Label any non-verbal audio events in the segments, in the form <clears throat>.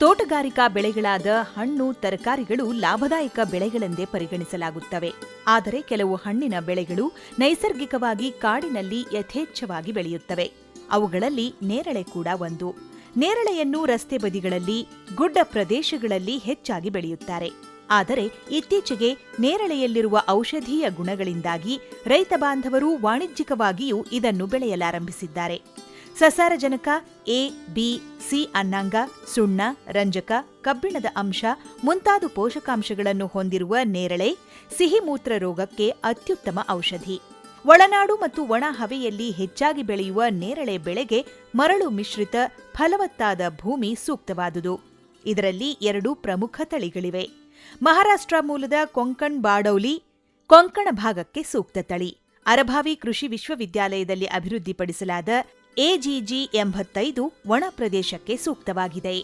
ತೋಟಗಾರಿಕಾ ಬೆಳೆಗಳಾದ ಹಣ್ಣು, ತರಕಾರಿಗಳು ಲಾಭದಾಯಕ ಬೆಳೆಗಳೆಂದೇ ಪರಿಗಣಿಸಲಾಗುತ್ತವೆ. ಆದರೆ ಕೆಲವು ಹಣ್ಣಿನ ಬೆಳೆಗಳು ನೈಸರ್ಗಿಕವಾಗಿ ಕಾಡಿನಲ್ಲಿ ಯಥೇಚ್ಛವಾಗಿ ಬೆಳೆಯುತ್ತವೆ. ಅವುಗಳಲ್ಲಿ ನೇರಳೆ ಕೂಡ ಒಂದು. ನೇರಳೆಯನ್ನು ರಸ್ತೆ ಬದಿಗಳಲ್ಲಿ, ಗುಡ್ಡ ಪ್ರದೇಶಗಳಲ್ಲಿ ಹೆಚ್ಚಾಗಿ ಬೆಳೆಯುತ್ತಾರೆ. ಆದರೆ ಇತ್ತೀಚೆಗೆ ನೇರಳೆಯಲ್ಲಿರುವ ಔಷಧೀಯ ಗುಣಗಳಿಂದಾಗಿ ರೈತ ಬಾಂಧವರು ವಾಣಿಜ್ಯಿಕವಾಗಿಯೂ ಇದನ್ನು ಬೆಳೆಯಲಾರಂಭಿಸಿದ್ದಾರೆ. ಸಸಾರಜನಕ, ಎ, ಬಿ, ಸಿ ಅನ್ನಾಂಗ, ಸುಣ್ಣ, ರಂಜಕ, ಕಬ್ಬಿಣದ ಅಂಶ ಮುಂತಾದ ಪೋಷಕಾಂಶಗಳನ್ನು ಹೊಂದಿರುವ ನೇರಳೆ ಸಿಹಿಮೂತ್ರ ರೋಗಕ್ಕೆ ಅತ್ಯುತ್ತಮ ಔಷಧಿ. ಒಳನಾಡು ಮತ್ತು ಒಣ ಹವೆಯಲ್ಲಿ ಹೆಚ್ಚಾಗಿ ಬೆಳೆಯುವ ನೇರಳೆ ಬೆಳೆಗೆ ಮರಳು ಮಿಶ್ರಿತ ಫಲವತ್ತಾದ ಭೂಮಿ ಸೂಕ್ತವಾದುದು. ಇದರಲ್ಲಿ ಎರಡು ಪ್ರಮುಖ ತಳಿಗಳಿವೆ. ಮಹಾರಾಷ್ಟ್ರ ಮೂಲದ ಕೊಂಕಣ್ ಬಾಡೌಲಿ ಕೊಂಕಣ ಭಾಗಕ್ಕೆ ಸೂಕ್ತ ತಳಿ. ಅರಭಾವಿ ಕೃಷಿ ವಿಶ್ವವಿದ್ಯಾಲಯದಲ್ಲಿ ಅಭಿವೃದ್ಧಿಪಡಿಸಲಾದ ಎಜಿಜಿ ಎಂಬತ್ತೈದು ಒಣ ಪ್ರದೇಶಕ್ಕೆ ಸೂಕ್ತವಾಗಿದೆ.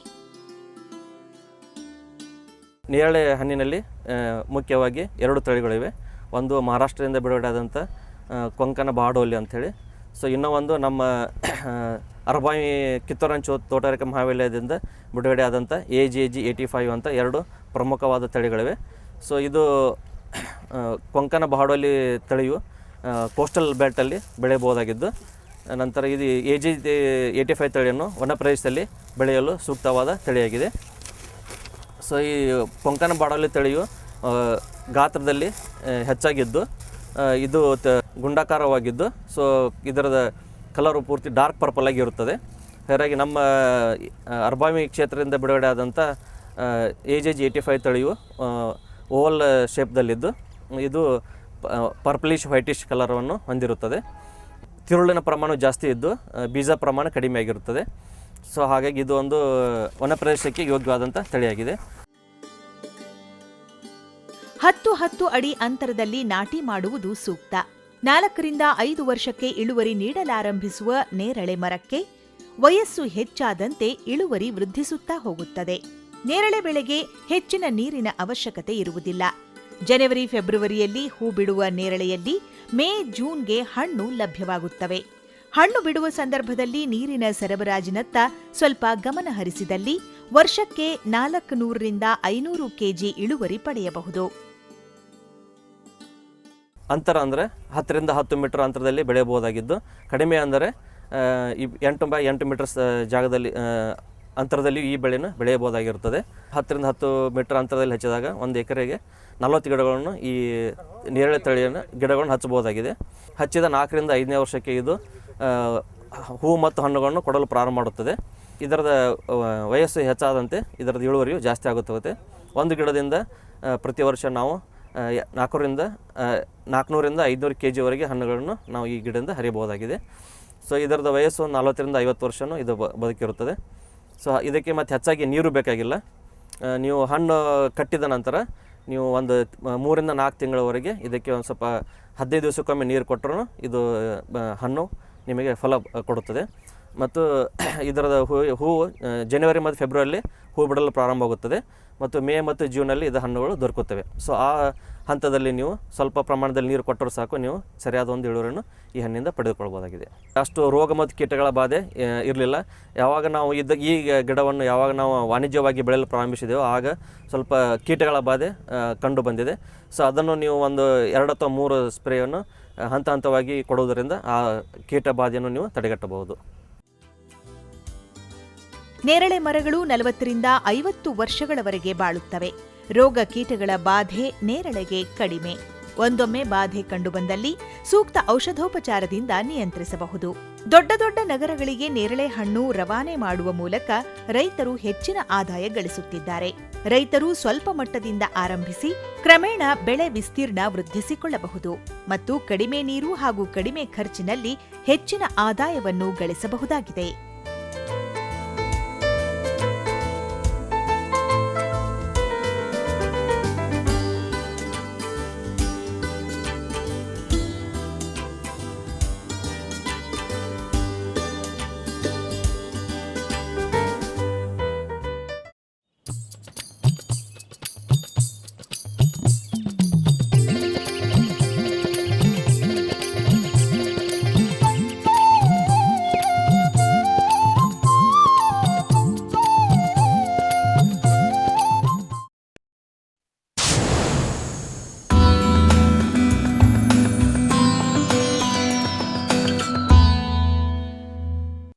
ನೇರಳೆ ಹಣ್ಣಿನಲ್ಲಿ ಮುಖ್ಯವಾಗಿ ಎರಡು ತಳಿಗಳಿವೆ. ಒಂದು ಮಹಾರಾಷ್ಟ್ರದಿಂದ ಬಿಡುಗಡೆಯಾದಂಥ ಕೊಂಕಣ ಬಾಡೋಲಿ ಅಂಥೇಳಿ. ಸೊ ಇನ್ನೂ ಒಂದು ನಮ್ಮ ಅರಬಾಯಿ ಕಿತ್ತೂರಂಚು ತೋಟಗಾರಿಕೆ ಮಹಾವಿದ್ಯಾಲಯದಿಂದ ಬಿಡುಗಡೆ ಆದಂಥ A G G eighty five ಅಂತ ಎರಡು ಪ್ರಮುಖವಾದ ತಳಿಗಳಿವೆ. ಸೊ ಇದು ಕೊಂಕಣ ಬಾಡೋಲಿ ತಳಿಯು ಕೋಸ್ಟಲ್ ಬೆಲ್ಟಲ್ಲಿ ಬೆಳೆಯಬಹುದಾಗಿದ್ದು, ನಂತರ ಇದು ಎ ಜಿ ಏಯ್ಟಿ ಫೈವ್ ತಳಿಯನ್ನು ವನ ಪ್ರದೇಶದಲ್ಲಿ ಬೆಳೆಯಲು ಸೂಕ್ತವಾದ ತಳಿಯಾಗಿದೆ. ಸೊ ಈ ಕೊಂಕಣ ಬಾಡೋಲಿ ತಳಿಯು ಗಾತ್ರದಲ್ಲಿ ಹೆಚ್ಚಾಗಿದ್ದು ಇದು ಗುಂಡಾಕಾರವಾಗಿದ್ದು ಸೊ ಇದರದ ಕಲರು ಪೂರ್ತಿ ಡಾರ್ಕ್ ಪರ್ಪಲ್ ಆಗಿರುತ್ತದೆ. ಹಾಗಾಗಿ ನಮ್ಮ ಅರ್ಬಾಮಿ ಕ್ಷೇತ್ರದಿಂದ ಬಿಡುಗಡೆ ಆದಂಥ A J G eighty five ತಳಿಯು ಓವಲ್ ಶೇಪ್ದಲ್ಲಿದ್ದು ಇದು ಪರ್ಪಲಿಶ್ ವೈಟಿಶ್ ಕಲರನ್ನು ಹೊಂದಿರುತ್ತದೆ. ತಿರುಳಿನ ಪ್ರಮಾಣ ಜಾಸ್ತಿ ಇದ್ದು ಬೀಜ ಪ್ರಮಾಣ ಕಡಿಮೆ ಆಗಿರುತ್ತದೆ. ಸೊ ಹಾಗಾಗಿ ಇದು ಒಂದು ವನ ಪ್ರದೇಶಕ್ಕೆ ಯೋಗ್ಯವಾದಂಥ ತಳಿಯಾಗಿದೆ. ಹತ್ತು ಹತ್ತು ಅಡಿ ಅಂತರದಲ್ಲಿ ನಾಟಿ ಮಾಡುವುದು ಸೂಕ್ತ. ನಾಲ್ಕರಿಂದ ಐದು ವರ್ಷಕ್ಕೆ ಇಳುವರಿ ನೀಡಲಾರಂಭಿಸುವ ನೇರಳೆ ಮರಕ್ಕೆ ವಯಸ್ಸು ಹೆಚ್ಚಾದಂತೆ ಇಳುವರಿ ವೃದ್ಧಿಸುತ್ತಾ ಹೋಗುತ್ತದೆ. ನೇರಳೆ ಬೆಳೆಗೆ ಹೆಚ್ಚಿನ ನೀರಿನ ಅವಶ್ಯಕತೆ ಇರುವುದಿಲ್ಲ. ಜನವರಿ, ಫೆಬ್ರವರಿಯಲ್ಲಿ ಹೂ ಬಿಡುವ ನೇರಳೆಯಲ್ಲಿ ಮೇ, ಜೂನ್ಗೆ ಹಣ್ಣು ಲಭ್ಯವಾಗುತ್ತವೆ. ಹಣ್ಣು ಬಿಡುವ ಸಂದರ್ಭದಲ್ಲಿ ನೀರಿನ ಸರಬರಾಜಿನತ್ತ ಸ್ವಲ್ಪ ಗಮನ ಹರಿಸಿದಲ್ಲಿ ವರ್ಷಕ್ಕೆ ನಾಲ್ಕು ನೂರರಿಂದ ಐನೂರು ಕೆಜಿ ಇಳುವರಿ ಪಡೆಯಬಹುದು. ಅಂತರ ಅಂದರೆ ಹತ್ತರಿಂದ ಹತ್ತು ಮೀಟರ್ ಅಂತರದಲ್ಲಿ ಬೆಳೆಯಬಹುದಾಗಿದ್ದು. ಕಡಿಮೆ ಅಂದರೆ ಈ ಎಂಟು ಬೈ ಎಂಟು ಮೀಟರ್ಸ್ ಜಾಗದಲ್ಲಿ ಅಂತರದಲ್ಲಿ ಈ ಬೆಳೆಯನ್ನು ಬೆಳೆಯಬಹುದಾಗಿರುತ್ತದೆ. ಹತ್ತರಿಂದ ಹತ್ತು ಮೀಟರ್ ಅಂತರದಲ್ಲಿ ಹಚ್ಚಿದಾಗ ಒಂದು ಎಕರೆಗೆ ನಲವತ್ತು ಗಿಡಗಳನ್ನು ಈ ನೇರಳೆ ತಳಿಯನ್ನು, ಗಿಡಗಳನ್ನು ಹಚ್ಚಬಹುದಾಗಿದೆ. ಹಚ್ಚಿದ ನಾಲ್ಕರಿಂದ ಐದನೇ ವರ್ಷಕ್ಕೆ ಇದು ಹೂ ಮತ್ತು ಹಣ್ಣುಗಳನ್ನು ಕೊಡಲು ಪ್ರಾರಂಭ ಮಾಡುತ್ತದೆ. ಇದರದ ವಯಸ್ಸು ಹೆಚ್ಚಾದಂತೆ ಇದರದ ಇಳುವರಿಯು ಜಾಸ್ತಿ ಆಗುತ್ತದೆ. ಒಂದು ಗಿಡದಿಂದ ಪ್ರತಿ ವರ್ಷ ನಾವು ನಾಲ್ಕರಿಂದ ನಾಲ್ಕುನೂರಿಂದ ಐದುನೂರು ಕೆ ಜಿವರೆಗೆ ಹಣ್ಣುಗಳನ್ನು ನಾವು ಈ ಗಿಡದಿಂದ ಹರಿಯಬಹುದಾಗಿದೆ. ಸೊ ಇದರದ ವಯಸ್ಸು ನಲವತ್ತರಿಂದ ಐವತ್ತು ವರ್ಷವೂ ಇದು ಬದುಕಿರುತ್ತದೆ. ಸೊ ಇದಕ್ಕೆ ಮತ್ತು ಹೆಚ್ಚಾಗಿ ನೀರು ಬೇಕಾಗಿಲ್ಲ. ನೀವು ಹಣ್ಣು ಕಟ್ಟಿದ ನಂತರ ನೀವು ಒಂದು ಮೂರಿಂದ ನಾಲ್ಕು ತಿಂಗಳವರೆಗೆ ಇದಕ್ಕೆ ಒಂದು ಸ್ವಲ್ಪ ಹದಿನೈದು ದಿವಸಕ್ಕೊಮ್ಮೆ ನೀರು ಕೊಟ್ಟರು ಇದು ಹಣ್ಣು ನಿಮಗೆ ಫಲ ಕೊಡುತ್ತದೆ. ಮತ್ತು <clears throat> ಇದರದ ಹೂ, ಹೂವು ಜನವರಿ ಮತ್ತು ಫೆಬ್ರವರಿಯಲ್ಲಿ ಹೂ ಬಿಡಲು ಪ್ರಾರಂಭವಾಗುತ್ತದೆ. ಮತ್ತು ಮೇ ಮತ್ತು ಜೂನಲ್ಲಿ ಇದು ಹಣ್ಣುಗಳು ದೊರಕುತ್ತವೆ. ಸೊ ಆ ಹಂತದಲ್ಲಿ ನೀವು ಸ್ವಲ್ಪ ಪ್ರಮಾಣದಲ್ಲಿ ನೀರು ಕೊಟ್ಟರೂ ಸಾಕು. ನೀವು ಸರಿಯಾದ ಒಂದು ಇಳುವರಿಯನ್ನು ಈ ಹಣ್ಣಿಂದ ಪಡೆದುಕೊಳ್ಬೋದಾಗಿದೆ ಅಷ್ಟು ರೋಗ ಮತ್ತು ಕೀಟಗಳ ಬಾಧೆ ಇರಲಿಲ್ಲ. ಯಾವಾಗ ನಾವು ಇದ್ದ ಈ ಗಿಡವನ್ನು ಯಾವಾಗ ನಾವು ವಾಣಿಜ್ಯವಾಗಿ ಬೆಳೆಯಲು ಪ್ರಾರಂಭಿಸಿದೆವೋ ಆಗ ಸ್ವಲ್ಪ ಕೀಟಗಳ ಬಾಧೆ ಕಂಡು ಬಂದಿದೆ. ಸೊ ಅದನ್ನು ನೀವು ಒಂದು ಎರಡು ಅಥವಾ ಮೂರು ಸ್ಪ್ರೇಯನ್ನು ಹಂತ ಹಂತವಾಗಿ ಕೊಡುವುದರಿಂದ ಆ ಕೀಟ ಬಾಧೆಯನ್ನು ನೀವು ತಡೆಗಟ್ಟಬಹುದು. ನೇರಳೆ ಮರಗಳು ನಲವತ್ತರಿಂದ ಐವತ್ತು ವರ್ಷಗಳವರೆಗೆ ಬಾಳುತ್ತವೆ. ರೋಗ ಕೀಟಗಳ ಬಾಧೆ ನೇರಳೆಗೆ ಕಡಿಮೆ. ಒಂದೊಮ್ಮೆ ಬಾಧೆ ಕಂಡುಬಂದಲ್ಲಿ ಸೂಕ್ತ ಔಷಧೋಪಚಾರದಿಂದ ನಿಯಂತ್ರಿಸಬಹುದು. ದೊಡ್ಡ ದೊಡ್ಡ ನಗರಗಳಿಗೆ ನೇರಳೆ ಹಣ್ಣು ರವಾನೆ ಮಾಡುವ ಮೂಲಕ ರೈತರು ಹೆಚ್ಚಿನ ಆದಾಯ ಗಳಿಸುತ್ತಿದ್ದಾರೆ. ರೈತರು ಸ್ವಲ್ಪ ಮಟ್ಟದಿಂದ ಆರಂಭಿಸಿ ಕ್ರಮೇಣ ಬೆಳೆ ವಿಸ್ತೀರ್ಣ ವೃದ್ಧಿಸಿಕೊಳ್ಳಬಹುದು ಮತ್ತು ಕಡಿಮೆ ನೀರು ಹಾಗೂ ಕಡಿಮೆ ಖರ್ಚಿನಲ್ಲಿ ಹೆಚ್ಚಿನ ಆದಾಯವನ್ನು ಗಳಿಸಬಹುದಾಗಿದೆ.